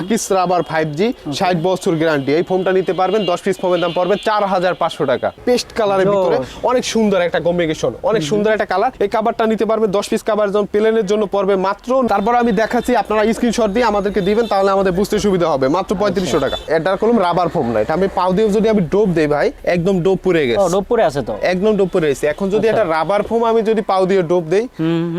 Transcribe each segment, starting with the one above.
আকিস rubber five G ষাট বছর গ্যারান্টি এই ফোনটা নিতে পারবেন দশ পিস ফোনের দাম পড়বে চার হাজার পাঁচশো টাকা। পেস্ট কালারের ভিতরে অনেক সুন্দর একটা কম্বিনেশন অনেক সুন্দর একটা কালার এই কাভারটা নিতে পারবে দশ পিস কাভার যখন প্লেনের জন্য পড়বে মাত্র। তারপর আমি দেখাচ্ছি আপনারা স্ক্রিনশট দিয়ে আমাদেরকে দিবেন তাহলে আমাদের বুঝতে সুবিধা হবে। মাত্র পঁয়ত্রিশশো টাকা। এটার কোনো রাবার ফোম না। এটা আমি পাও দিয়ে যদি আমি ডোপ দেই ভাই একদম ডোপ পুড়ে গেছে। ডোবপুরে আছে তো? একদম ডোপ পরে রয়েছে এখন যদি আচ্ছা। একটা রাবার ফোম আমি যদি পাও দিয়ে ডোপ দেই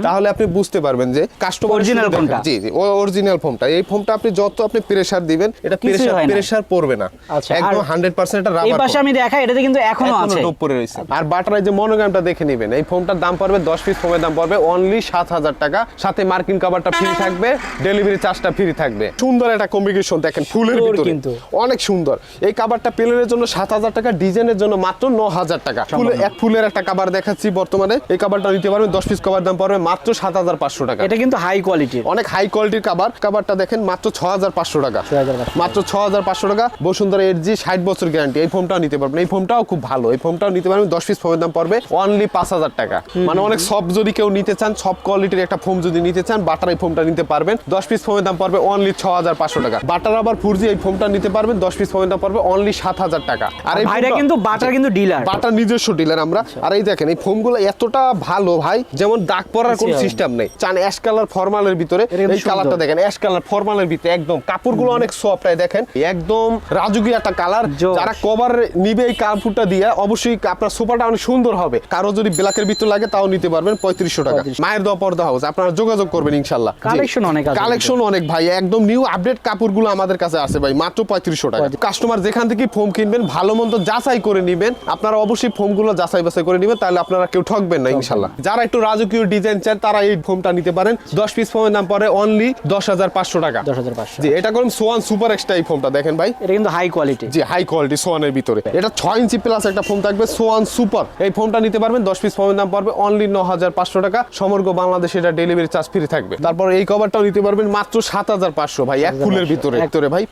তাহলে আপনি বুঝতে পারবেন যে কাস্টমার Original ফোমটা। জি জি অরিজিনাল ফোমটা এই ফোমটা আপনি যত আপনি প্রেসার দিবেন এটা প্রেসার প্রেসার পড়বে না। আচ্ছা, একদম আর 100% এটা এই পাশে আমি দেখাই এটাতে কিন্তু এখনও আছে। ডোপ পরে রয়েছে। আর বাটার যে মনোগ্রামটা দেখে নেবেন এই ফোমটার দাম পড়বে 10 পিস ফোমের দাম পড়বে অনলি 7000 টাকা। সাথে মার্কিন কভারটা ফ্রি থাকবে ডেলিভারি চার্জটা ফ্রি থাকবে। সুন্দর একটা কম্বিনেশন দেখেন ফুলের ভিতরে। কিন্তু। অনেক সুন্দর। এই কাভারটা প্লেনের জন্য 7000 টাকা ডিজাইনের জন্য মাত্র 9000 টাকা। ফুলের এক ফুলের একটা কাভার দেখাচ্ছি বর্তমানে। এই কাভারটা নিতে পারবেন 10 পিস কভার দাম পড়বে মাত্র 7500 টাকা। এটা কিন্তু হাই কোয়ালিটির অনেক হাই কোয়ালিটির কাভার কাভারটা দেখেন মাত্র ছ হাজার পাঁচশো টাকা। 6500 মাত্র ছ হাজার পাঁচশো টাকা। বসুন্ধরা এর জি ষাট বছর গ্যারান্টি এই ফোনটাও নিতে পারবেন। এই ফোনটাও খুব ভালো। এই ফোনটাও নিতে পারবেন। দশ পিস ফোনের দাম পড়বে অনলি পাঁচ হাজার টাকা। মানে অনেক সব যদি কেউ নিতে চান সব কোয়ালিটির একটা ফোন যদি নিতে চান বাটার এই ফোনটা নিতে পারবেন। দশ পিস ফোনের দাম পড়বে অনলি ছ হাজার পাঁচশো টাকা। বাটার আবার ফুরজি এই ফোনটা নিতে পারবেন। দশ পিস ফোনের দাম পড়বে অনলি সাত হাজার টাকা। আর এই ভাইরা কিন্তু বাটার কিন্তু ডিলার বাটার নিজস্ব ডিলার আমরা। আচ্ছা। আর এই দেখেন এই ফোমগুলো এতটা ভালো ভাই যেমন দাগ পরার কোনো। সিস্টেম নেই। চান অ্যাশ কালার ফরমালের ভিতরে এই কালারটা দেখেন অ্যাশ কালার ফরমালের ভিতরে একদম। কাপড়গুলো অনেক সফট হয় দেখেন? একদম রাজুগীয় একটা কালার যারা কভার নিবে এই কাপড়টা দিয়ে অবশ্যই আপনার সোফাটা অনেক সুন্দর হবে। কারও যদি ব্ল্যাকের ভিতর লাগে তাও নিতে পারবেন পঁয়ত্রিশশো টাকা। মায়ের দেওয়া পর্দা হাউস আপনারা যোগাযোগ করবেন ইনশাল্লাহ। Collection অনেক কালেকশন অনেক ভাই একদম নিউ আপডেট কাপড়গুলো আমাদের কাছে আছে ভাই মাত্র পঁয়ত্রিশশো টাকা। কাস্টমার যেখান থেকে ফোম কিনবেন ভালো মন্দ যাচাই করে নেবেন। আপনারা অবশ্যই ফোমগুলো যাচাই বাছাই করে নেবেন তাহলে আপনারা কেউ ঠকবেন না ইনশাল্লাহ। যারা একটু রাজকীয় ডিজাইন চান তারা এই ফোমটা নিতে পারেন। দশ পিস ফোমের দাম পড়ে অনলি দশ হাজার পাঁচশো টাকা। দশ হাজার পাঁচশো। জি এটা করুন সোয়ান সুপার এক্সট্রা এই ফোমটা দেখেন ভাই। এটা কিন্তু হাই কোয়ালিটি জি হাই কোয়ালিটি সোয়ানের ভিতরে। এটা ছয় ইঞ্চি প্লাস একটা ফোন থাকবে সোয়ান সুপার। এই ফোনটা নিতে পারবেন দশ পিস ফোনের দাম পড়বে অনলি ন হাজার পাঁচশো টাকা। সমগ্র বাংলাদেশে এটা ডেলিভারি চার্জ ফ্রি থাকবে। তারপর এই কভারটাও নিতে পারবেন মাত্র সাত হাজার পাঁচশো ভাই এক ফুলের ভিতরে ভিতরে ভাই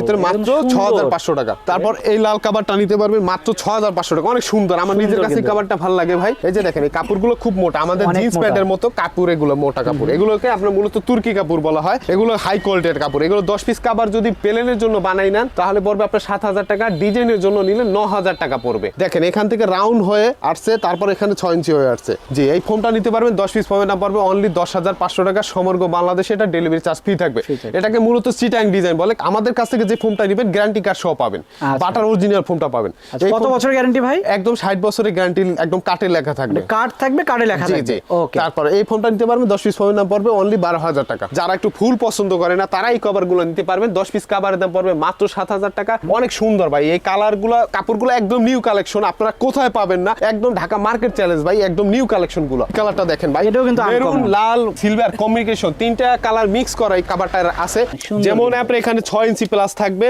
ভিতরে মাত্র ছ হাজার পাঁচশো টাকা। তারপর এই লাল কাভারটা নিতে পারবেন মাত্র ছ হাজার পাঁচশো টাকা। অনেক সুন্দর আমার নিজের কাছে। কাভারটা ভালো লাগে ভাই। এই যে দেখেন এই কাপড়গুলো খুব মোটা আমাদের জিন্স প্যান্টের মতো কাপড় এগুলো মোটা কাপড়। এগুলোকে আপনার মূলত তুর্কি কাপড় বলা হয়। এগুলো হাই কোয়ালিটির কাপড়। এগুলো দশ পিস কাবার যদি প্লেনের জন্য বানাই নেন তাহলে পড়বে আপনার সাত হাজার টাকা। ডিজাইনের জন্য নিলে ন হাজার টাকা পড়বে। দেখেন এখান থেকে রাউন্ড হয়ে আসছে তারপর এখানে ছয় ইঞ্চি হয়ে আসছে। জি এই ফোনটা নিতে পারবেন দশ পিস ফোনের দাম পড়বে অনলি দশ হাজার পাঁচশো টাকা। সমগ্র বাংলাদেশে এটা ডেলিভারি চার্জ ফ্রি থাকবে। এটাকে মূলত সিটাং ডিজাইন বলে। আমাদের কাছ থেকে যে ফোনটা নেবেন গ্যারান্টি কার্ড সহ পাবেন। বাটার অরিজিনাল ফোনটা পাবেন। আচ্ছা, কত বছর গ্যারান্টি ভাই? একদম ষাট বছরের গ্যারান্টি একদম কাটে লেখা থাকবে। কার্ড থাকবে কার্ডে লেখা থাকবে। তারপর এই ফোনটা নিতে পারবেন দশ পিস ফোনের দাম পড়বে অনলি বারো হাজার টাকা। যারা একটু ফুল পছন্দ করে না তারা এই কভারগুলো নিতে পারবেন। দশ পিস কাভারের দাম পড়বে মাত্র সাত হাজার টাকা। অনেক সুন্দর ভাই এই কালারগুলো কাপড়গুলো একদম নিউ কালেকশন আপনারা কোথায় পাবেন না? একদম ঢাকা মার্কেট চ্যালেঞ্জ ভাই একদম নিউ কালেকশনগুলো কালারটা দেখেন ভাই এটাও কিন্তু মেরুন লাল সিলভার কমিউনিকেশন তিনটা কালার মিক্স করা এই কাভারটা আছে। যেমন। আপনার এখানে ছয় ইঞ্চি প্লাস থাকবে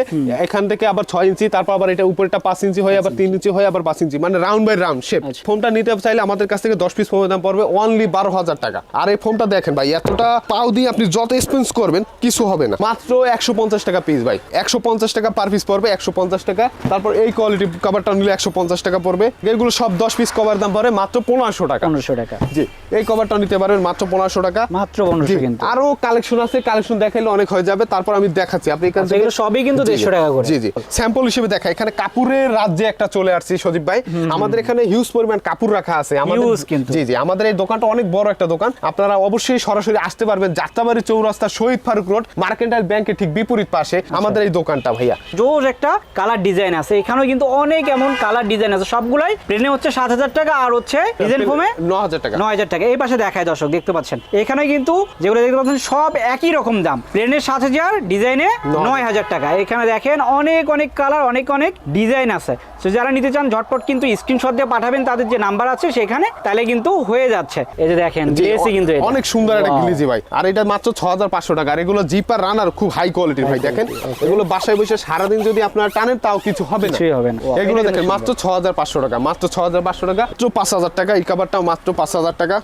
এখান থেকে আবার ছয় ইঞ্চি তারপর আবার এটা উপরটা পাঁচ ইঞ্চি হয়ে আবার তিন ইঞ্চি। হয়ে আবার পাঁচ ইঞ্চি মানে রাউন্ড বাই রাউন্ড শেপ। ফোনটা নিতে চাইলে আমাদের কাছ থেকে দশ পিস ফোনের দাম পড়বে অনলি বারো হাজার টাকা। আর এই ফোনটা দেখেন ভাই এতটা পাও দিয়ে আপনি যত এক্সপেন্স করবেন কিছু হবে না। মাত্র একশো পঞ্চাশ টাকা পিস ভাই। একশো পঞ্চাশ টাকা পার পিস পড়বে একশো পঞ্চাশ টাকা। তারপর এই কোয়ালিটি কভারটা নিলে একশো পঞ্চাশ টাকা পড়বে। এগুলো সব দশ পিস কভার দাম পড়বে মাত্র পনেরোশো টাকা। পনেরোশো টাকা। জি এই কভারটা নিতে পারবেন মাত্র পনেরোশো টাকা। মাত্র পনেরোশো কিন্তু। আরও কালেকশন আছে কালেকশন দেখাইলে অনেক হয়ে যাবে। তারপর আমি দেখাচ্ছি আপনি এখান আচ্ছা, থেকে সবই কিন্তু। 150 টাকা করে। জি জি। স্যাম্পল হিসেবে দেখা এখানে কাপুরের রাজ্যে একটা চলে আসছি সজীব ভাই। আমাদের এখানে হিউজ পরিমাণ কাপড় রাখা আছে। আমাদের জি জি। আমাদের এই দোকানটা অনেক বড় একটা দোকান। আপনারা অবশ্যই সরাসরি আসতে পারবেন। যাত্রাবাড়ি চৌরাস্তা শহীদ ফারুক রোড মার্কেন্টাইল ব্যাংকের ঠিক বিপরীত পাশে আচ্ছা। আমাদের এই দোকানটা ভাইয়া। জোর একটা কালার ডিজাইন আছে। এখানেও কিন্তু অনেক এমন কালার ডিজাইন আছে। সবগুলাই প্লেনে হচ্ছে সাত হাজার টাকা আর হচ্ছে ডিজাইন ফোমে ন হাজার টাকা। হাজার টাকা। এই পাশে দেখায় দর্শক দেখতে পাচ্ছেন। এখানে কিন্তু যেগুলো দেখতে পাচ্ছেন সব একই রকম দাম। প্লেনের সাত হাজার ডিজাইনে নয় হাজার। টাকা। এখানে দেখেন অনেক অনেক কালার অনেক অনেক ডিজাইন আছে। তো যারা নিতে চান ঝটপট কিন্তু স্ক্রিনশট দিয়ে পাঠাবেন। তাদের যে নাম্বার আছে সেখানে তাহলে কিন্তু হয়ে যাচ্ছে। এই যে দেখেন গ্লেসি কিন্তু অনেক সুন্দর একটা ভাই। আর এটা মাত্র ছ হাজার পাঁচশো টাকা। আর এগুলো জিপার রানার খুব হাই কোয়ালিটির ভাই দেখেন? এগুলো বাসায় বসে সারাদিন যদি আপনার টানেন তাও কিছু হবে না। হবে না। এগুলো দেখেন মাত্র ছ হাজার পাঁচশো টাকা মাত্র ছ হাজার পাঁচশো টাকা মাত্র পাঁচ হাজার টাকা এই কাবারটাও মাত্র পাঁচ হাজার টাকা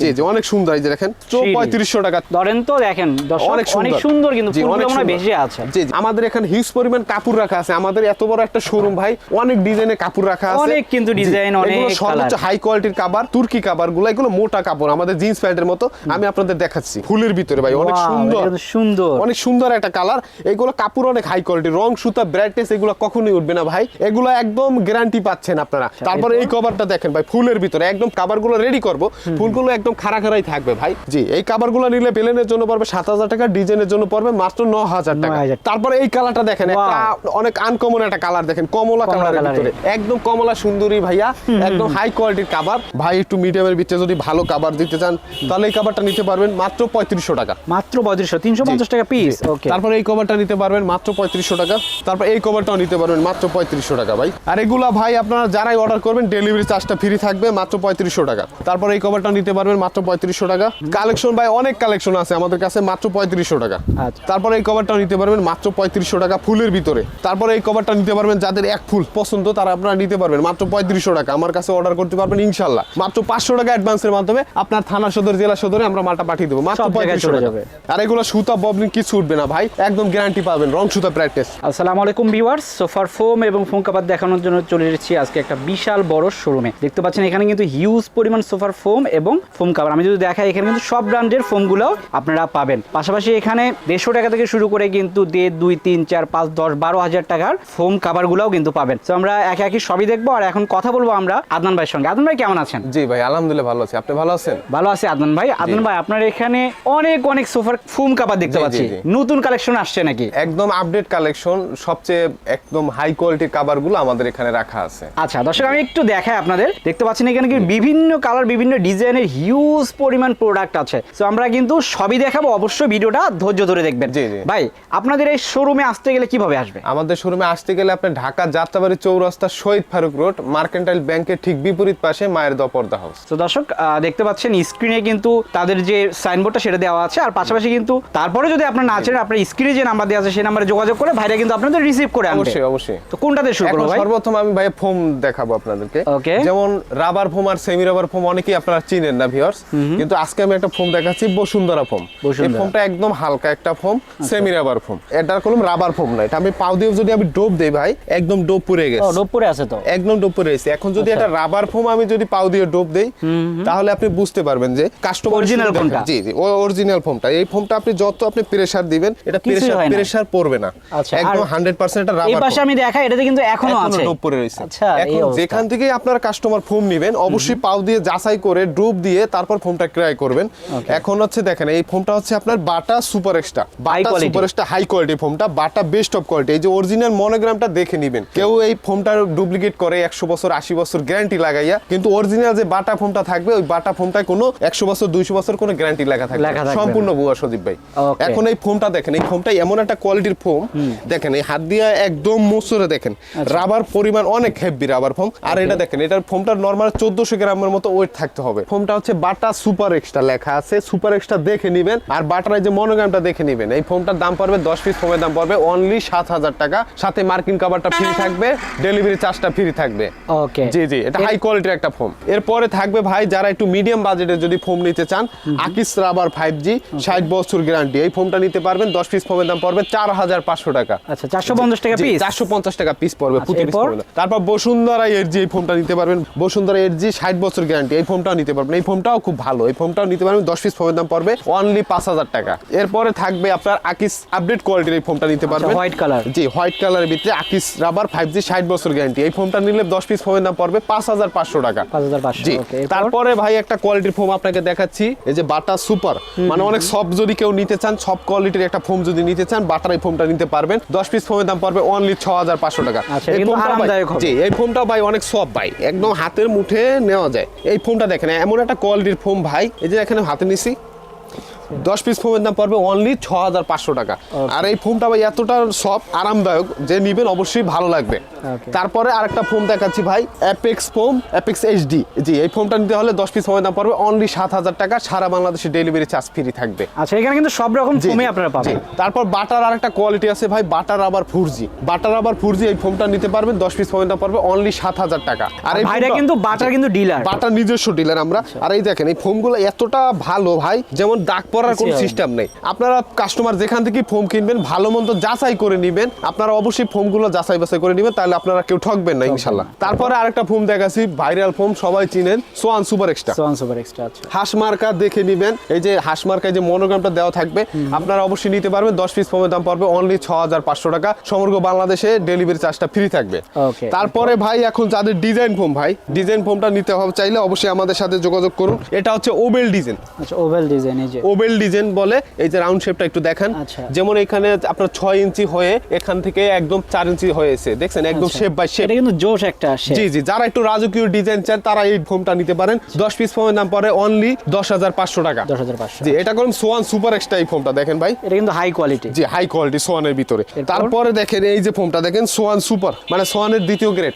জি জি অনেক সুন্দর এই যে দেখেন সেই। পঁয়ত্রিশশো টাকা। ধরেন তো দেখেন অনেক অনেক সুন্দর। কিন্তু। বেশি আছে। জি। আমাদের এখানে হিউজ পরিমাণ কাপড় রাখা আছে। আমাদের এত বড় একটা শোরুম ভাই অনেক ডিজাইনের কাপড় রাখা আছে। অনেক কিন্তু ডিজাইন, অনেক colour। হাই কোয়ালিটির কাবার তুর্কি কাবারগুলো এগুলো মোটা কাপড় আমাদের জিন্স প্যান্টের মতো। আমি আপনাদের দেখাচ্ছি ফুলের ভিতরে ভাই অনেক সুন্দর। সুন্দর। অনেক সুন্দর একটা কালার এগুলো কাপড় অনেক হাই কোয়ালিটি রং সুতা ব্রাইটনেস এগুলো কখনোই উঠবে না ভাই। এগুলো একদম গ্যারান্টি পাচ্ছেন আপনারা। তারপর এই কভারটা দেখেন ভাই ফুলের ভিতরে। একদম কাভারগুলো রেডি করব। ফুলগুলো একদম খাড়া খাড়াই থাকবে ভাই। জি এই কাভারগুলো নিলে প্লেনের জন্য পড়বে সাত হাজার টাকা ডিজাইনের জন্য পড়বে মাত্র ন হাজার টাকা। 9,000 তারপর এই কালারটা দেখেন একটা অনেক আনকমন একটা কালার দেখেন কমলা কমলা কালারের ভিতরে। একদম কমলা সুন্দরী ভাইয়া একদম হাই কোয়ালিটির কাভার ভাই একটু মিডিয়ামের ভিতরে যদি ভালো কাভার দিতে চান তাহলে এই কাভারটা নিতে পারবেন মাত্র পঁয়ত্রিশশো টাকা। মাত্র পঁয়ত্রিশশো তিনশো পঞ্চাশ টাকা পিস ওকে তারপর এই কভারটা নিতে পারবেন মাত্র পঁয়ত্রিশশো টাকা। তারপর এই কভারটাও নিতে পারবেন মাত্র পঁয়ত্রিশশো টাকা ভাই। আর এগুলা ভাই আপনারা যারাই অর্ডার করবেন ডেলিভারি চার্জটা ফ্রি থাকবে মাত্র পঁয়ত্রিশশো টাকা। তারপর এই কভারটা নিতে পারবেন মাত্র পঁয়ত্রিশশো টাকা। কালেকশন ভাই অনেক কালেকশন আছে আমাদের কাছে মাত্র পঁয়ত্রিশশো টাকা। আচ্ছা। তারপর এই কভারটাও নিতে পারবেন মাত্র পঁয়ত্রিশশো টাকা ফুলের ভিতরে। তারপর এই কভারটা নিতে পারবেন যাদের এক ফুল পছন্দ তারা আপনারা নিতে পারবেন মাত্র পঁয়ত্রিশশো টাকা। আমার কাছে অর্ডার করতে পারবেন ইনশাল্লাহ মাত্র পাঁচশো টাকা অ্যাডভান্সের মাধ্যমে আপনার থানা সদর জেলা সদরে আমরা মালটা পাঠিয়ে দেবো। মাত্র পঁয়ত্রিশশো টাকা। আর এগুলো সুতা ববলিন কিছু উঠবে না ভাই একদম গ্যারান্টি পাবেন রং সুতা প্র্যাকটিস আসসালামু আলাইকুম ভিউয়ার্স সোফার ফোম এবং ফোম কাভার দেখানোর জন্য চলে এসেছি আজকে একটা বিশাল বড় শোরুমে দেখতে পাচ্ছেন এখানে কিন্তু হিউজ পরিমাণ সোফার ফোম এবং ফোম কাভার আমি যদি দেখাই এখানে কিন্তু সব ব্র্যান্ডের ফোমগুলো আপনারা পাবেন। পাশাপাশি এখানে দেড়শো টাকা থেকে শুরু করে কিন্তু দেড় দুই তিন চার পাঁচ দশ বারো হাজার টাকার ফোম কাভারগুলোও কিন্তু পাবেন। তো আমরা একে একে সবই দেখব আর এখন কথা বলব আমরা আদনান ভাইয়ের সঙ্গে। আদনান ভাই কেমন আছেন? জি ভাই আলহামদুলিল্লাহ ভালো আছি। আপনি ভালো আছেন? ভালো আছে আদনান ভাই। আদনান ভাই আপনার এখানে অনেক অনেক সোফার ফোম কাভার দেখতে পাচ্ছি। নতুন কালেকশন আসছে নাকি? একদম আপডেট কালেকশন সবচেয়ে একদম হাই কোয়ালিটির কাভারগুলো আমাদের এখানে রাখা আছে। আচ্ছা দর্শক আমি একটু দেখাই আপনাদের। দেখতে পাচ্ছেন এখানে কি বিভিন্ন কালার বিভিন্ন ডিজাইনের হিউজ পরিমাণ প্রোডাক্ট আছে। তো আমরা কিন্তু সবই দেখাবো অবশ্যই ভিডিওটা ধৈর্য ধরে দেখবেন। জি, জি। ভাই আপনাদের এই শোরুমে আসতে গেলে কীভাবে আসবে? আমাদের শোরুমে আসতে গেলে আপনি ঢাকা যাত্রাবাড়ি চৌরাস্তা শহীদ ফারুক রোড মার্কেন্টাইল ব্যাংকের ঠিক বিপরীত পাশে মায়ের দপর্দা হাউস তো দর্শক আহ, দেখতে পাচ্ছেন স্ক্রিনে কিন্তু তাদের যে সাইনবোর্ডটা সেটা দেওয়া আছে আর পাশাপাশি কিন্তু তারপরে যদি আপনার না আছেন আপনার স্ক্রিনে যে নাম্বার দেওয়া আছে সেই নাম্বারে যোগাযোগ করে ভাইরা কিন্তু আপনাদের রিসিভ করে আনবে। অবশ্যই অবশ্যই। তো কোনটাতে শুরু করব ভাই? সর্বপ্রথম আমি ভাই ফোম দেখাবো আপনাদেরকে। Okay. যেমন রাবার ফোম আর সেমি রাবার ফোম অনেকেই আপনারা চিনেন না ভিউয়ার্স কিন্তু আজকে আমি একটা ফোম দেখাচ্ছি বসুন্ধরা ফোম এই ফোমটা একদম হালকা একটা ফোম সেমি রাবার ফোম এটার কোনো রাবার ফোম না এটা আমি পাও দিয়ে যদি আমি ডোব দেই ভাই একদম ডোব পুড়ে গেছে। গেছে রোপপুরে আছে তো? একদম ডোব পুড়ে গেছে। এখন যদি। একটা রাবার ফোম আমি যদি পাও দিয়ে ডোব দেই তাহলে আপনি বুঝতে পারবেন যে কাস্টমার Original ফোমটা। জি জি অরিজিনাল ফোমটা এই ফোমটা আপনি যত আপনি প্রেসার দিবেন এটা প্রেসার প্রেসার পড়বে না। আচ্ছা, একদম 100% এটা এই পাশে আমি দেখাই এটাতে কিন্তু এখনও আছে। ডোব পরে রয়েছে। আচ্ছা এখন যেখান থেকে আপনারা কাস্টমার ফোম নেবেন অবশ্যই পাও দিয়ে যাচাই করে ডুব দিয়ে তারপর ফোমটা ক্রয় করবেন। এখন হচ্ছে দেখেন এই ফোমটা হচ্ছে আপনার Bata super extra Bata super extra high quality ফোমটা Bata best of quality এই যে অরিজিনাল মনোগ্রামটা দেখে নেবেন। কেউ এই ফোমটা ডুপ্লিকেট করে একশো বছর আশি বছর গ্যারান্টি লাগাইয়া কিন্তু অরিজিনাল যে বাটা ফোমটা থাকবে ওই বাটা ফোমটায় কোনো একশো বছর দুইশো বছর কোনো গ্যারান্টি লেখা থাকবে সম্পূর্ণ বুয়া সদীপ ভাই। এখন এই ফোমটা দেখেন এই ফোমটা এমন একটা কোয়ালিটির ফোম। দেখেন এই হাত দিয়ে একদম মোচরে দেখেন। আচ্ছা। রাবার পরিমাণ অনেক হেভি রাবার ফোম। আর এটা দেখেন এটার ফোমটার নর্মাল চোদ্দশো গ্রামের মতো ওয়েট থাকতে হবে। ফোমটা হচ্ছে বাটা সুপার এক্সট্রা লেখা আছে। সুপার এক্সট্রা দেখে নিবেন। আর বাটার এই যে মনোগ্রামটা দেখে নিবেন এই ফোমটার দাম পড়বে দশ পিস ফোমের দাম পড়বে অনলি সাত হাজার টাকা। সাথে মার্কিন কাভারটা ফ্রি থাকবে ডেলিভারি চার্জটা ফ্রি থাকবে। ওকে জি জি এটা হাই কোয়ালিটির একটা ফোম। এরপরে থাকবে ভাই যারা একটু মিডিয়াম বাজেটে যদি ফোম নিতে চান আকিস রাবার ফাইভ জি ষাট বছর গ্যারান্টি এই ফোমটা নিতে পারবেন দশ পিস ফোমের দাম পড়বে চার হাজার পাঁচশো টাকা। আচ্ছা চারশো পঞ্চাশ টাকা পিস চারশো পঞ্চাশ টাকা পিস পড়বে আচ্ছা, প্রতি পিস পড়বে। তারপর বসুন্ধরা এর জি এই ফোমটা নিতে পারবেন বসুন্ধরা এর জি ষাট বছর গ্যারান্টি এই ফোমটাও নিতে পারবেন। এই ফোমটাও খুব ভালো এই ফোমটাও নিতে পারবেন দশ পিস ফোমের দাম পড়বে অনলি পাঁচ হাজার টাকা। এরপরে থাকবে আপনার আকিস আপডেট কোয়ালিটির এই ফোমটা নিতে পারবেন। white color। জি হোয়াইট কালারের ভিতরে আকিস রাবার ফাইভ জি ষাট বছর গ্যারান্টি এই ফোমটা নিলে দশ পিস ফোমের দাম পড়বে পাঁচ হাজার পাঁচশো টাকা। 5500 জি okay, এরপর? তারপরে ভাই একটা কোয়ালিটির ফোম আপনাকে দেখাচ্ছি এই যে বাটা সুপার মানে অনেক সব যদি কেউ নিতে চান সব কোয়ালিটির একটা ফোম যদি নিতে চান বাটার এই ফোমটা নিতে পারবেন। দশ পিস ফোমের দাম পড়বে অনলি ছ হাজার পাঁচশো টাকা। আচ্ছা, এই ফোমটা জি এই ফোমটা ভাই অনেক সব ভাই। একদম হাতের মুঠে নেওয়া যায়। এই ফোমটা দেখেন এমন একটা কোয়ালিটির ফোম ভাই। এই যে এখানে হাতে নিছি। দশ পিস ফোমের দাম পড়বে অনলি ছ হাজার পাঁচশো টাকা। আর এই ফোমটা ভাই এতটা সব আরামদায়ক যে নিবেন অবশ্যই ভালো লাগবে. তারপরে আরেকটা ফোম দেখাচ্ছি ভাই অ্যাপেক্স ফোম অ্যাপেক্স এইচডি জি এই ফোমটা নিতে হলে দশ পিস ফোমের দাম পড়বে অনলি সাত হাজার টাকা সারা বাংলাদেশে ডেলিভারি চার্জ ফ্রি থাকবে। আচ্ছা এখানে কিন্তু সব রকম জি, ফোমে আপনারা পাবেন। তারপর বাটার আর একটা কোয়ালিটি আছে ভাই বাটার আবার ফুরজি বাটার আবার ফুরজি এই ফোমটা নিতে পারবেন দশ পিস ফোমের দাম পড়বে অনলি সাত হাজার টাকা। আর এই ভাইরা কিন্তু বাটার কিন্তু ডিলার বাটার নিজস্ব ডিলার আমরা। আচ্ছা। আর এই দেখেন এই ফোমগুলো এতটা ভালো ভাই যেমন দাগ করার কোনো। সিস্টেম নেই। আপনারা কাস্টমার যেখান থেকে ফোম কিনবেন ভালো মন্দ যাচাই করে নেবেন। আপনারা অবশ্যই ফোমগুলো যাচাই বাছাই করে নেবেন তাহলে আপনারা কেউ ঠকবেন না ইনশাল্লাহ। তারপরে আরেকটা ফোম দেখাচ্ছি ভাইরাল ফোম সবাই চিনেন Swan super extra Swan super extra আচ্ছা। হাঁস মার্কা দেখে নিবেন এই যে হাঁস মার্কায় যে মনোগ্রামটা দেওয়া থাকবে আপনারা অবশ্যই নিতে পারবেন দশ পিস ফোমের দাম পড়বে অনলি ছ হাজার পাঁচশো টাকা। সমগ্র বাংলাদেশে ডেলিভারি চার্জটা ফ্রি থাকবে. তারপরে ভাই এখন যাদের ডিজাইন ফোম ভাই ডিজাইন ফোমটা নিতে হবে চাইলে অবশ্যই আমাদের সাথে যোগাযোগ করুন। এটা হচ্ছে ওবেল ডিজাইন আচ্ছা ওভেল ডিজাইন এই যে। ওবেল ডিজাইন বলে এই যে রাউন্ড শেপটা একটু দেখান। আচ্ছা। যেমন এখানে আপনার ছয় ইঞ্চি হয়ে এখান থেকে একদম চার ইঞ্চি হয়েছে দেখছেন? একদম। শেপ বাই শেপ কিন্তু জোশ একটা। জি জি যারা একটু রাজকীয় ডিজাইন চান তারা এই ফোমটা নিতে পারেন। দশ পিস ফোমের দাম পড়ে অনলি দশ হাজার পাঁচশো টাকা। দশ হাজার পাঁচশো। জি এটা করুন সোয়ান সুপার এক্সট্রা এই ফোমটা দেখেন ভাই। এটা কিন্তু হাই কোয়ালিটি জি হাই কোয়ালিটি সোয়ানের ভিতরে। তারপরে দেখেন এই যে ফোমটা দেখেন সোয়ান সুপার মানে সোয়ানের দ্বিতীয় গ্রেড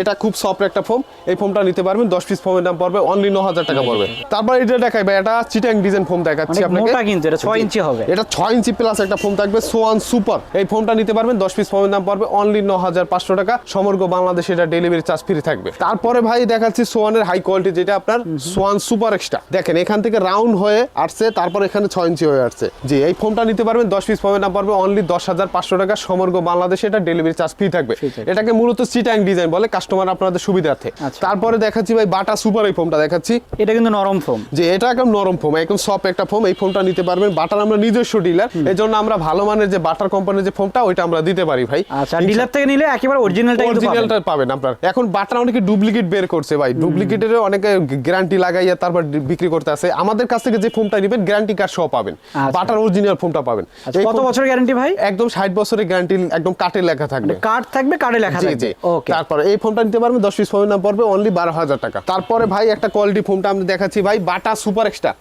এটা খুব সফট একটা ফোম এই ফোমটা নিতে পারবেন দশ পিস ফোমের দাম পড়বে অনলি ন হাজার টাকা পড়বে। তারপর এটা দেখাই ভাই এটা চিটাং ডিজাইন ফোম দেখাচ্ছি। আপনাকে? মোটা কিন্তু এটা ছয় ইঞ্চি হবে। এটা ছয় ইঞ্চি প্লাস একটা ফোন থাকবে সোয়ান সুপার এই ফোনটা নিতে পারবেন দশ পিস ফোনের দাম পড়বে অনলি ন হাজার পাঁচশো টাকা। সমগ্র বাংলাদেশে এটা ডেলিভারি চার্জ ফ্রি থাকবে। তারপরে ভাই দেখাচ্ছি সোয়ানের হাই কোয়ালিটি যেটা আপনার সোয়ান সুপার এক্সট্রা দেখেন এখান থেকে রাউন্ড হয়ে আসছে তারপর এখানে ছয় ইঞ্চি হয়ে আসছে। জি এই ফোনটা নিতে পারবেন দশ পিস ফোনের দাম পড়বে অনলি দশ হাজার পাঁচশো টাকা। সমগ্র বাংলাদেশে এটা ডেলিভারি চার্জ ফ্রি থাকবে। এটাকে মূলত চিটাং ডিজাইন বলে কাস্টমার আপনাদের সুবিধার্থে। আচ্ছা। তারপরে দেখাচ্ছি ভাই বাটা সুপার এই ফোনটা দেখাচ্ছি। এটা কিন্তু নরম ফোম যে এটা একদম নরম ফোম একদম সফট একটা ফোম এই ফোমটা নিতে পারবেন। বাটার আমরা নিজস্ব ডিলার এই জন্য আমরা ভালো মানের যে বাটার কোম্পানির যে ফোমটা ওইটা আমরা দিতে পারি ভাই। আচ্ছা ডিলার থেকে নিলে একেবারে অরিজিনালটা অরিজিনালটা পাবেন। আপনার। এখন বাটার অনেকে ডুপ্লিকেট বের করছে ভাই। ডুপ্লিকেটের অনেকে গ্যারান্টি লাগাইয়া তারপর বিক্রি করতে আছে। আমাদের কাছ থেকে যে ফোমটা নেবেন গ্যারান্টি কার্ড সহ পাবেন। বাটার অরিজিনাল ফোমটা পাবেন। আচ্ছা, কত বছরের গ্যারান্টি ভাই? একদম ষাট বছরের গ্যারান্টি একদম কাটে লেখা থাকবে। কার্ড থাকবে কার্ডে লেখা থাকবে। তারপরে এই ফোনটা নিতে পারবেন দশ পিস ফোনের দাম পড়বে অনলি বারো হাজার টাকা। তারপরে ভাই একটা কোয়ালিটি ফোনটা আমি দেখাচ্ছি ভাই বাটা সুপার এক্সট্রা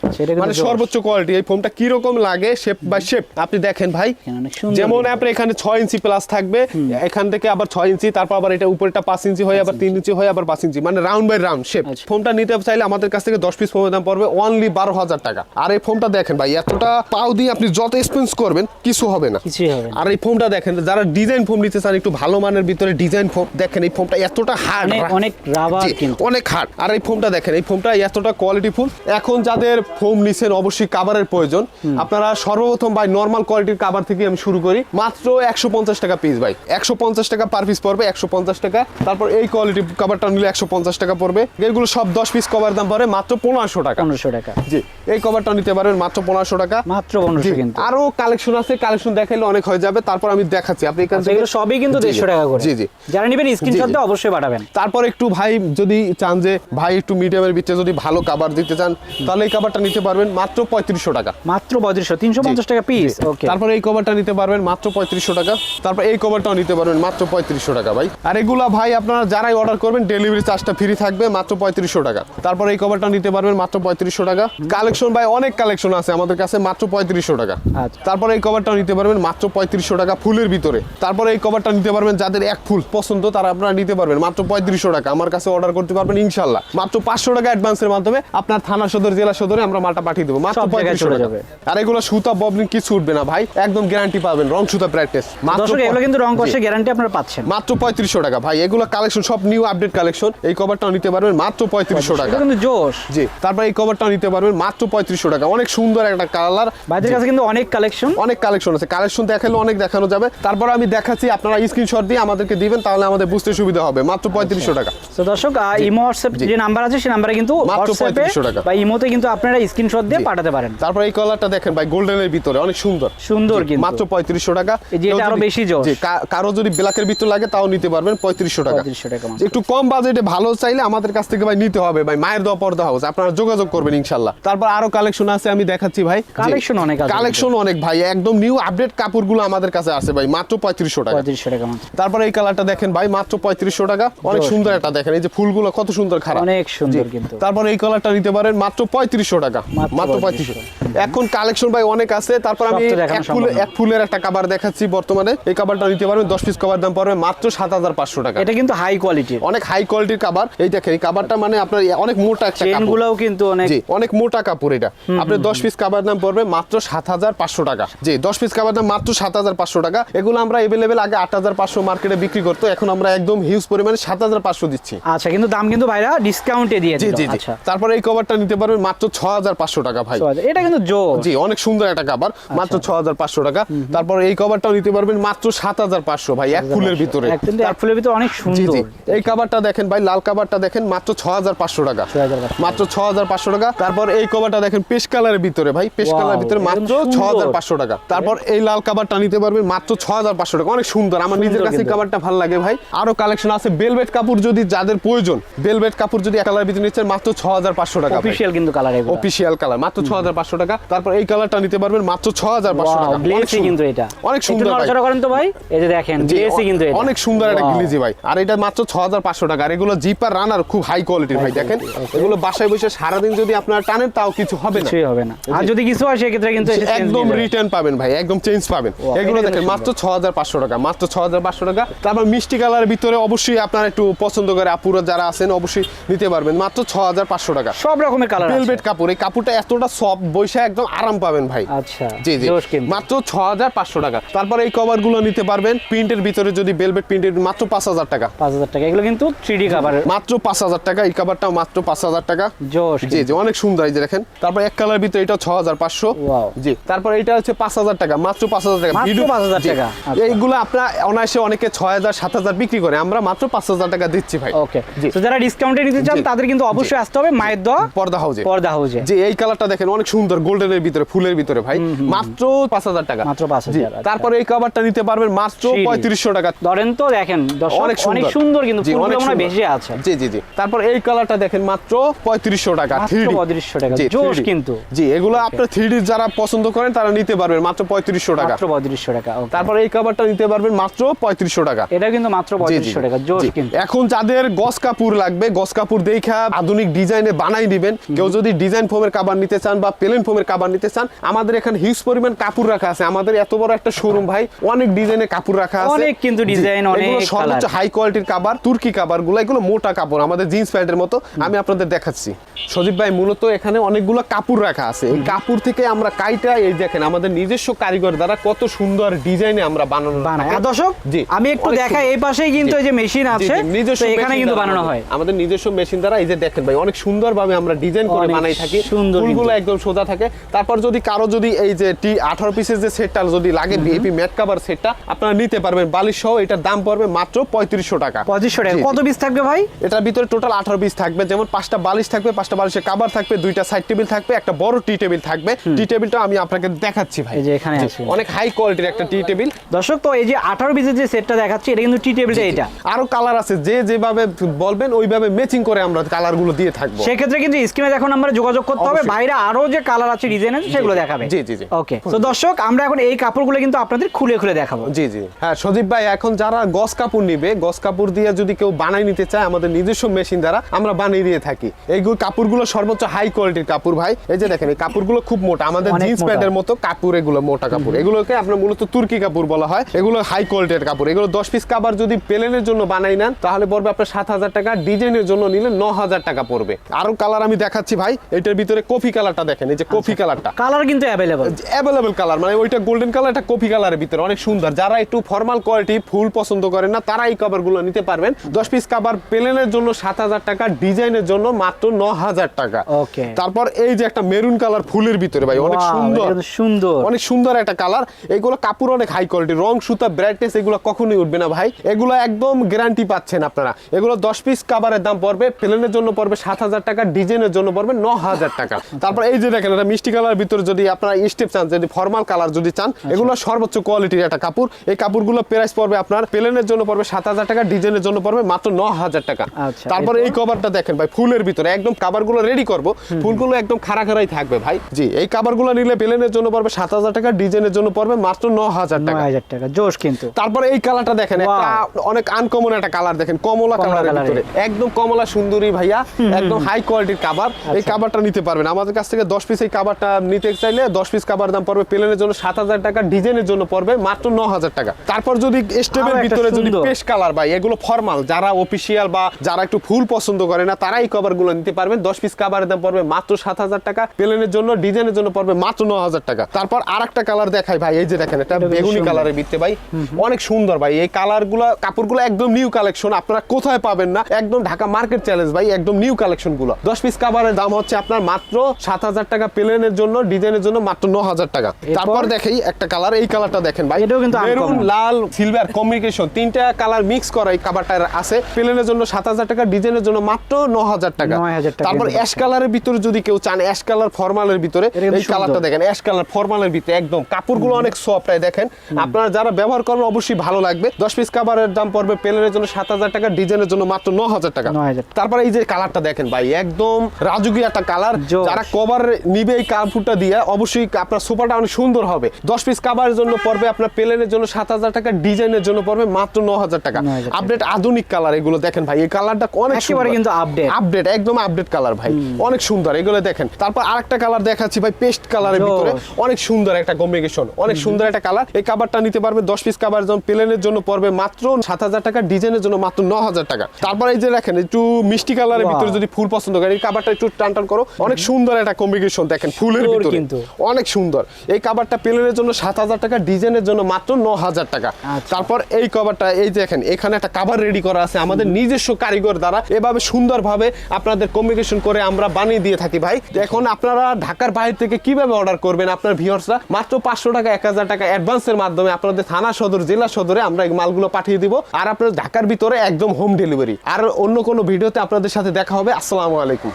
মানে সর্বোচ্চ কোয়ালিটি এই ফোনটা কীরকম লাগে শেপ বাই শেপ আপনি দেখেন ভাই যেমন। আপনার এখানে ছয় ইঞ্চি প্লাস থাকবে এখান থেকে আবার ছয় ইঞ্চি তারপর আবার এটা উপরটা পাঁচ ইঞ্চি হয়ে আবার তিন ইঞ্চি হয়ে আবার পাঁচ ইঞ্চি মানে রাউন্ড বাই রাউন্ড শেপ। ফোনটা নিতে চাইলে আমাদের কাছ থেকে দশ পিস ফোনের দাম পড়বে অনলি বারো হাজার টাকা। আর এই ফোনটা দেখেন ভাই এতটা পাও দিয়ে আপনি যত এক্সপেন্স করবেন কিছু হবে না। কিছুই হবে না। আর এই ফোমটা দেখেন যারা ডিজাইন ফোম নিতে চান একটু ভালো মানের ভিতরে ডিজাইন ফোম দেখেন এই ফোমটা এতটা হার্ড অনেক- কিন্তু। অনেক হার্ড আর এই ফোমটা দেখেন এই ফোমটা এতটা কোয়ালিটি ফুল। এখন যাদের ফোম নিছেন অবশ্যই কাভারের প্রয়োজন। আপনারা সর্বপ্রথম ভাই নর্মাল কোয়ালিটির কাভার থেকে আমি শুরু করি। মাত্র একশো পঞ্চাশ টাকা পিস ভাই। একশো পঞ্চাশ টাকা পার পিস পড়বে একশো পঞ্চাশ টাকা। তারপর এই কোয়ালিটি কাভারটা নিলে একশো পঞ্চাশ টাকা পড়বে। এগুলো সব দশ পিস কভার দাম পড়ে মাত্র পনেরোশো টাকা। পনেরোশো টাকা। জি এই কভারটা নিতে পারবেন মাত্র পনেরোশো টাকা। মাত্র পনেরোশো কিন্তু। আরও কালেকশন আছে কালেকশন দেখাইলে অনেক হয়ে যাবে। তারপর আমি দেখাচ্ছি। আপনি এখান আচ্ছা, থেকে সবই কিন্তু। দেড়শো টাকা করে। জি জি। যারা নেবেন স্ক্রিনশট। দিয়ে অবশ্যই পাঠাবেন। তারপর একটু ভাই যদি চান যে ভাই একটু মিডিয়ামের ভিতরে যদি ভালো কাবার দিতে চান তাহলে এই কাবারটা নিতে পারবেন মাত্র পঁয়ত্রিশশো টাকা। মাত্র পঁয়ত্রিশশো তিনশো পঞ্চাশ টাকা পিস ওকে তারপর এই কভারটা নিতে পারবেন মাত্র পঁয়ত্রিশশো টাকা। তারপর এই কভারটাও নিতে পারবেন মাত্র পঁয়ত্রিশশো টাকা ভাই। আর এগুলা ভাই আপনারা যারাই অর্ডার করবেন ডেলিভারি চার্জটা ফ্রি থাকবে মাত্র পঁয়ত্রিশশো টাকা। তারপর এই কভারটা নিতে পারবেন মাত্র পঁয়ত্রিশশো টাকা। কালেকশন ভাই অনেক কালেকশন আছে আমাদের কাছে মাত্র পঁয়ত্রিশশো টাকা। আচ্ছা। তারপর এই কভারটাও নিতে পারবেন মাত্র পঁয়ত্রিশশো টাকা ফুলের ভিতরে। তারপর এই কভারটা নিতে পারবেন যাদের এক ফুল পছন্দ তারা আপনারা নিতে পারবেন মাত্র পঁয়ত্রিশশো টাকা। আমার কাছে অর্ডার করতে পারবেন ইনশাল্লাহ মাত্র পাঁচশো টাকা অ্যাডভান্সের মাধ্যমে আপনার থানা সদর জেলা সদরে আমরা মালটা পাঠিয়ে দেবো। মাত্র চলে যাবে। আর এগুলো সুতা ববলিং কিছু উঠবে না ভাই। একদম গ্যারান্টি পাবেন রং সুতা প্র্যাকটিস দর্শক এগুলো কিন্তু রং কষে গ্যারান্টি আপনারা পাচ্ছেন। মাত্র পঁয়ত্রিশশো টাকা ভাই এগুলো কালেকশন সব নিউ আপডেট কালেকশন এই কভারটাও নিতে পারবেন মাত্র পঁয়ত্রিশশো টাকা। কিন্তু জোশ। জি তারপর এই কভারটাও নিতে পারবেন মাত্র পঁয়ত্রিশশো টাকা। অনেক সুন্দর একটা কালার ভাইদের কাছে কিন্তু অনেক কালেকশন অনেক কালেকশন আছে। কালেকশন দেখালে অনেক দেখানো যাবে। তারপর আমি দেখাচ্ছি আপনারা স্ক্রিনশট দিয়ে আমাদেরকে দিবেন তাহলে আমাদের বুঝতে সুবিধা হবে। মাত্র পঁয়ত্রিশশো টাকা। তো দর্শক ইমো হোয়াটসঅ্যাপ যে নাম্বার আছে সেই নাম্বারে কিন্তু মাত্র হোয়াটসঅ্যাপে 3500 টাকা। বা ইমোতে কিন্তু আপনারা স্ক্রিনশট দিয়ে পাঠাতে পারেন। তারপর এই কালারটা দেখেন ভাই গোল্ডেনের ভিতরে অনেক সুন্দর। সুন্দর কিন্তু। মাত্র পঁয়ত্রিশশো টাকা। এই যে এটা আরও বেশি জোশ। জি, কারও যদি ব্ল্যাকের ভিতর লাগে তাও নিতে পারবেন পঁয়ত্রিশশো টাকা। 3500 টাকা। একটু কম বাজেটে ভালো চাইলে আমাদের কাছ থেকে ভাই নিতে হবে ভাই মায়ের দেওয়া পর্দা হাউস আপনারা যোগাযোগ করবেন ইনশাল্লাহ। তারপর আরও কালেকশন আছে আমি দেখাচ্ছি ভাই। Collection অনেক আছে। কালেকশন অনেক ভাই একদম নিউ আপডেট কাপড়গুলো আমাদের কাছে আছে ভাই মাত্র পঁয়ত্রিশশো টাকা। পঁয়ত্রিশশো টাকা মাত্র। তারপর এই কালারটা দেখেন ভাই মাত্র পঁয়ত্রিশশো টাকা। অনেক সুন্দর একটা দেখেন এই যে ফুলগুলো কত সুন্দর খারাপ। অনেক সুন্দর কিন্তু। তারপর এই কালারটা নিতে পারেন মাত্র পঁয়ত্রিশশো টাকা। মাত্র মাত্র পঁয়ত্রিশশো। এখন কালেকশন ভাই অনেক আছে। তারপর আমি এক ফুলের একটা কাবার দেখাচ্ছি বর্তমানে। এই কাবারটা নিতে পারবেন দশ পিস কাবার দাম পড়বে মাত্র সাত হাজার পাঁচশো টাকা। এটা কিন্তু হাই কোয়ালিটির অনেক হাই কোয়ালিটির কাবার এই দেখেন এই কাবারটা মানে আপনার অনেক মোটা একটা চেন কাপড়। গুলাও কিন্তু অনেক জি অনেক মোটা কাপড় এটা। আপনি দশ পিস কাবার দাম পড়বে মাত্র সাত হাজার পাঁচশো টাকা। জি দশ পিস কাবার দাম মাত্র সাত হাজার পাঁচশো টাকা। এগুলো আমরা এভেলেবেল আগে আট হাজার পাঁচশো মার্কেটে বিক্রি করতো এখন আমরা একদম হিউজ পরিমাণে সাত হাজার পাঁচশো দিচ্ছি। আচ্ছা কিন্তু দাম কিন্তু ভাইরা ডিসকাউন্টে দিয়ে জি জি জি। আচ্ছা। তারপরে এই কভারটা নিতে পারবেন মাত্র ছ হাজার পাঁচশো টাকা ভাই। 6000 এটা কিন্তু জোর। জি অনেক সুন্দর একটা কাবার মাত্র ছ হাজার পাঁচশো টাকা। তারপর এই কভারটাও নিতে পারবেন মাত্র সাত হাজার পাঁচশো ভাই এক ফুলের ভিতরে। এক ফুলের ভিতরে অনেক সুন্দর। এই কাভারটা দেখেন ভাই লাল কাভারটা দেখেন মাত্র ছ হাজার পাঁচশো টাকা। মাত্র ছ হাজার পাঁচশো টাকা। তারপর এই কভারটা দেখেন পেশ কালারের ভিতরে ভাই পেশ কালারের ভিতরে মাত্র ছ সুন্দর। হাজার পাঁচশো টাকা। তারপর এই লাল কাভারটা নিতে পারবেন মাত্র ছ হাজার পাঁচশো টাকা। অনেক সুন্দর আমার নিজের কাছে। কাভারটা ভালো লাগে ভাই। আরও কালেকশন আছে বেলভেট কাপড় যদি যাদের প্রয়োজন বেলভেট কাপড় যদি এক কালারের ভিতরে নিচ্ছেন মাত্র ছ হাজার পাঁচশো টাকা ভাই। অফিসিয়াল কিন্তু কালার এগুলো। অফিসিয়াল কালার মাত্র ছ হাজার পাঁচশো টাকা। তারপর এই কালারটা নিতে পারবেন মাত্র ছ হাজার পাঁচশো টাকা। গ্লেসি কিন্তু এটা। অনেক সুন্দর নড়াচড়া করেন তো ভাই? এই যে দেখেন গ্লেসি কিন্তু এটা। অনেক সুন্দর একটা. গিলিজি ভাই। আর এটা মাত্র ছ হাজার পাঁচশো টাকা। আর এগুলো জিপার রানার খুব হাই কোয়ালিটির ভাই দেখেন? এগুলো বাসায় বসে সারাদিন যদি আপনারা টানেন তাও কিছু হবে না। কিছুই হবে না। আর যদি কিছু হয় সেক্ষেত্রে কিন্তু একদম রিটার্ন পাবেন ভাই একদম চেঞ্জ পাবেন। এগুলো দেখেন মাত্র ছ হাজার পাঁচশো টাকা মাত্র ছ হাজার পাঁচশো টাকা। তারপর মিষ্টি কালারের ভিতরে অবশ্যই আপনারা একটু পছন্দ করে আপুরা যারা আছেন অবশ্যই নিতে পারবেন। মাত্র ছ হাজার পাঁচশো টাকা। সব রকমের কালার ভেলভেট কাপড় এই কাপড়টা এতটা সফট বৈশা একদম আরাম পাবেন ভাই। আচ্ছা জি জি। মাত্র ছ হাজার পাঁচশো টাকা। তারপর এই কভারগুলো নিতে পারবেন প্রিন্টের ভিতরে যদি বেলভেট প্রিন্টের মাত্র পাঁচ হাজার টাকা। পাঁচ হাজার টাকা। এগুলো কিন্তু থ্রি ডি কাভার মাত্র পাঁচ হাজার টাকা এই কাভারটা মাত্র পাঁচ হাজার টাকা। জি জি অনেক সুন্দর এই যে দেখেন। তারপর এক কালার ভিতরে এটা ছ হাজার পাঁচশো জি তারপর এটা হচ্ছে পাঁচ হাজার টাকা মাত্র পাঁচ হাজার টাকা। ভিডিও- 5,000 জি। টাকা, আচ্ছা। এইগুলো আপনার অনায়াসে অনেকে ছয় হাজার সাত হাজার বিক্রি করে আমরা মাত্র পাঁচ হাজার টাকা দিচ্ছি ভাই। ওকে জি। তো যারা ডিসকাউন্টে নিতে চান তাদের কিন্তু অবশ্যই আসতে হবে মায়ের দোয়া। পর্দা হাউজে। পর্দা হাউজে। যে এই কালারটা দেখেন অনেক সুন্দর গোল্ডেনের ভিতরে ফুলের ভিতরে ভাই। মাত্র পাঁচ হাজার টাকা। মাত্র 5,000 জি। আচ্ছা। তারপর এই কাভারটা নিতে পারবেন মাত্র পঁয়ত্রিশশো টাকা। ধরেন তো দেখেন অনেক অনেক সুন্দর। সুন্দর কিন্তু আছে। জি জি জি। তারপর এই কালারটা দেখেন মাত্র পঁয়ত্রিশশো টাকা মাত্র 3D 3500 টাকা। জোশ কিন্তু। জি এগুলো আপনার থ্রি যারা পছন্দ করেন তারা নিতে পারবেন মাত্র পঁয়ত্রিশশো টাকা। মাত্র পঁয়ত্রিশশো টাকা তারপর এই কাভারটা নিতে পারবেন মাত্র পঁয়ত্রিশশো টাকা। এটা কিন্তু মাত্র পঁয়ত্রিশশো টাকা জোশ কিন্তু। এখন যাদের গস কাপড় লাগবে গস কাপড় দেখা আধুনিক ডিজাইনে বানাই দিবেন। কেউ যদি ডিজাইন ফোমের কাবার নিতে চান বা প্লেন ফোমের কাবার নিতে চান আমাদের এখানে হিউজ পরিমাণ কাপড় রাখা আছে। আমাদের এত বড় একটা শোরুম ভাই অনেক ডিজাইনের কাপড় রাখা আছে। অনেক কিন্তু ডিজাইন, অনেক এগুলো সর্বোচ্চ হাই কোয়ালিটির কাবার তুর্কি কাবারগুলো এগুলো মোটা কাপড় আমাদের জিন্স প্যান্টের মতো। আমি আপনাদের দেখাচ্ছি। সজীব ভাই মূলত এখানে অনেকগুলো কাপড় রাখা আছে। এই কাপড় থেকে আমরা কাইটা এই দেখেন আমাদের নিজস্ব কারিগর দ্বারা কত সুন্দর ডিজাইনে আমরা বানানো। আর দর্শক জি। আমি একটু দেখাই সুন্দর। এই পাশেই কিন্তু এই যে মেশিন আছে নিজস্ব এখানে কিন্তু বানানো হয়। আমাদের নিজস্ব মেশিন দ্বারা এই যে দেখেন ভাই অনেক সুন্দরভাবে আমরা ডিজাইন করে বানাই থাকি। সুন্দর ফুলগুলো একদম সোজা থাকে। তারপর যদি কারও যদি এই যে টি আঠারো পিসের যে সেটটা যদি লাগে বিএপি ম্যাট কাভার সেটটা আপনারা নিতে পারবেন। বালিশ সহ এটার দাম পড়বে মাত্র পঁয়ত্রিশশো টাকা। পঁচিশশো টাকা। কত পিস থাকবে ভাই? এটার ভিতরে টোটাল আঠারো পিস থাকবে। যেমন পাঁচটা বালিশ থাকবে পাঁচটা বালিশের কাভার থাকবে দুইটা সাইড টেবিল থাকবে একটা বড় টি টেবিল থাকবে। টি টেবিলটা আমি আপনাকে দেখাচ্ছি ভাই। এই যে এখানে আছে। অনেক হাই কোয়ালিটির একটা টি টেবিল দর্শক তো এই যে আঠারো পিসের যে সেটটা দেখাচ্ছি এটা কিন্তু টি টেবিলটা এটা। আরও কালার আছে। যে যেভাবে বলবেন ওইভাবে ম্যাচিং করে আমরা কালারগুলো দিয়ে থাকব। সেক্ষেত্রে কিন্তু স্ক্রিনে দেখো নাম্বারে যোগাযোগ করতে হবে। বাইরে আরও যে কালার আছে ডিজাইন আছে সেগুলো দেখাবে। জি, জি, জি। ওকে তো দর্শক আমরা এখন এই কাপড়গুলো কিন্তু আপনাদের খুলে খুলে দেখাবো। জি জি। হ্যাঁ সজীব ভাই এখন যারা গস কাপড় নিবে গস কাপড় দিয়ে যদি কেউ বানাই নিতে চায় আমাদের নিজস্ব মেশিন দ্বারা আমরা বানিয়ে দিয়ে থাকি। এইগুলো কাপড়গুলো সর্বোচ্চ হাই কোয়ালিটির কাপড় ভাই। এই যে দেখেন এই কাপড়গুলো খুব মোটা। আমাদের জিন্স প্যান্টের মতো কাপড় এগুলো মোটা কাপড়। এগুলোকে আপনার মূলত তুর্কি কাপড় বলা হয়। এগুলো হাই কোয়ালিটির কাপড়। এগুলো দশ পিস কাপড় যদি প্লেনের জন্য বানাই নেন তাহলে পড়বে আপনার সাত হাজার টাকা। ডিজাইনের জন্য নিলে ন হাজার টাকা পড়বে। আরও কালার আমি দেখাচ্ছি ভাই। এটার ভিতরে কফি কালারটা দেখেন। এই যে আচ্ছা। কফি কালারটা কালার কিন্তু অ্যাভেলেবল অ্যাভেলেবল কালার মানে ওইটা গোল্ডেন কালার একটা কফি কালারের ভিতরে। অনেক সুন্দর। যারা একটু ফর্মাল কোয়ালিটি ফুল পছন্দ করেন না তারা এই কাভারগুলো নিতে পারবেন। দশ পিস কাভার প্লেনের জন্য সাত হাজার টাকা ডিজাইনের জন্য মাত্র ন হাজার টাকা। Okay. তারপর এই যে একটা মেরুন কালার ফুলের ভিতরে ভাই অনেক সুন্দর। সুন্দর। অনেক সুন্দর একটা কালার এগুলো কাপড় অনেক হাই কোয়ালিটি রং সুতা ব্রাইটনেস এগুলো কখনোই উঠবে না ভাই। এগুলো একদম গ্যারান্টি পাচ্ছেন আপনারা। এগুলো দশ পিস কাভারের দাম পড়বে প্লেনের জন্য পড়বে সাত হাজার টাকা ডিজাইনের জন্য পড়বে ন হাজার টাকা। তারপর এই যে দেখেন এটা মিষ্টি কালার ভিতরে যদি আপনারা স্টেপ চান যদি ফর্মাল কালার যদি চান এগুলো সর্বোচ্চ কোয়ালিটির একটা কাপড়। এই কাপড়গুলো প্রাইস পড়বে আপনার প্লেনের জন্য পড়বে সাত হাজার টাকা ডিজাইনের জন্য পড়বে মাত্র ন হাজার টাকা। আচ্ছা, তারপর এই কভারটা দেখেন ভাই ফুলের ভিতরে একদম কাভারগুলো রেডি করব। ফুলগুলো একদম খাড়া খাড়াই থাকবে ভাই। জি এই কাভারগুলো নিলে প্লেনের জন্য পড়বে সাত হাজার টাকা ডিজাইনের জন্য পড়বে মাত্র ন হাজার টাকা। হাজার টাকা জোশ কিন্তু। তারপরে এই কালারটা দেখেন একটা অনেক আনকমন একটা কালার দেখেন কমলা কালারের ভিতরে। একদম কমলা সুন্দরী ভাইয়া একদম হাই কোয়ালিটির কাবার এই আচ্ছা। কাবারটা নিতে পারবেন। আমাদের কাছ থেকে দশ পিস এই কাবারটা নিতে চাইলে দশ পিস কাবার দাম পড়বে। প্লেনের জন্য সাত হাজার টাকা ডিজাইনের জন্য পড়বে মাত্র ন হাজার টাকা। তারপর যদি স্টেপের ভিতরে যদি পেশ কালার ভাই এগুলো ফর্মাল যারা অফিসিয়াল বা যারা একটু ফুল পছন্দ করে না তারা এই কভারগুলো নিতে পারবেন। দশ পিস কাবারের দাম পড়বে মাত্র সাত হাজার টাকা। প্লেনের জন্য ডিজাইনের জন্য পড়বে মাত্র ন হাজার টাকা। তারপর আর একটা কালার দেখাই ভাই এই যে দেখেন এটা বেগুনি কালারের ভিত্তে ভাই। অনেক সুন্দর ভাই। এই কালারগুলা কাপড়গুলো একদম নিউ কালেকশন আপনারা কোথায় পাবেন না? একদম ঢাকা মার্কেট চ্যালেঞ্জ ভাই একদম নিউ কালেকশনগুলো। দশ পিস কাভারের দাম হচ্ছে আপনার মাত্র সাত হাজার টাকা। টাকা প্লেনের জন্য ডিজাইনের জন্য মাত্র ন হাজার টাকা তারপর দেখেই একটা কালার এই কালারটা দেখেন ভাই। এটাও কিন্তু মেরুন লাল সিলভার কমিউনিকেশন তিনটা কালার মিক্স করা এই কাভারটা আছে। প্লেনের জন্য সাত হাজার টাকা ডিজাইনের জন্য মাত্র ন হাজার টাকা তারপর অ্যাশ কালারের ভিতরে যদি কেউ চান অ্যাশ কালার ফর্মালের ভিতরে এই কালারটা দেখেন অ্যাশ কালার ফর্মালের ভিতরে একদম। কাপড়গুলো অনেক সফট দেখেন। আপনারা যারা ব্যবহার করবেন অবশ্যই ভালো লাগবে। দশ পিস কাভারের দাম পড়বে প্লেনের জন্য সাত হাজার টাকা ডিজাইনের জন্য মাত্র ন হাজার টাকা। 9,000 তারপরে এই যে কালারটা দেখেন ভাই একদম রাজুগীয় একটা কালার। যারা কভার নিবে এই কাপড়টা দিয়ে অবশ্যই আপনার সোফাটা অনেক সুন্দর হবে। দশ পিস কাভারের জন্য পড়বে আপনার প্লেনের জন্য সাত হাজার টাকা ডিজাইনের জন্য পড়বে মাত্র ন হাজার টাকা। আপডেট আধুনিক কালার এগুলো দেখেন ভাই এই কালারটা অনেক একেবারে কিন্তু update। আপডেট একদম আপডেট কালার ভাই অনেক সুন্দর এগুলো দেখেন। তারপর আরেকটা কালার দেখাচ্ছি ভাই পেস্ট কালারের ভিতরে। অনেক সুন্দর একটা কম্বিনেশন অনেক সুন্দর একটা কালার এই কাভারটা নিতে পারবে দশ পিস কাভার যেমন প্লেনের জন্য পড়বে মাত্র সাত হাজার টাকা ডিজাইনের জন্য মাত্র ন হাজার টাকা। তারপর এই যে দেখেন একটু মিষ্টি কালারের ভিতরে যদি ফুল পছন্দ করেন এই কাভারটা একটু টান টান করো। অনেক সুন্দর একটা কম্বিনেশন দেখেন ফুলের ভিতরে। অনেক সুন্দর। এই কাভারটা প্লেনের জন্য সাত হাজার টাকা ডিজাইনের জন্য মাত্র ন হাজার টাকা। আচ্ছা। তারপর এই কভারটা এই দেখেন এখানে একটা কাভার রেডি করা আছে আমাদের নিজস্ব কারিগর দ্বারা। এভাবে সুন্দরভাবে আপনাদের কমিউনিকেশন করে আমরা বানিয়ে দিয়ে থাকি ভাই। এখন আপনারা ঢাকার বাইরে থেকে কীভাবে অর্ডার করবেন আপনার ভিউয়ার্সরা মাত্র পাঁচশো টাকা এক হাজার টাকা অ্যাডভান্সের মাধ্যমে আপনাদের থানা সদর জেলা সদরে আমরা এই মালগুলো পাঠিয়ে দিব। আর আপনার ঢাকার ভিতরে একদম হোম ডেলিভারি আর অন্য কোনো ভিডিওতে আপনাদের সাথে দেখা হবে। আসসালামু আলাইকুম।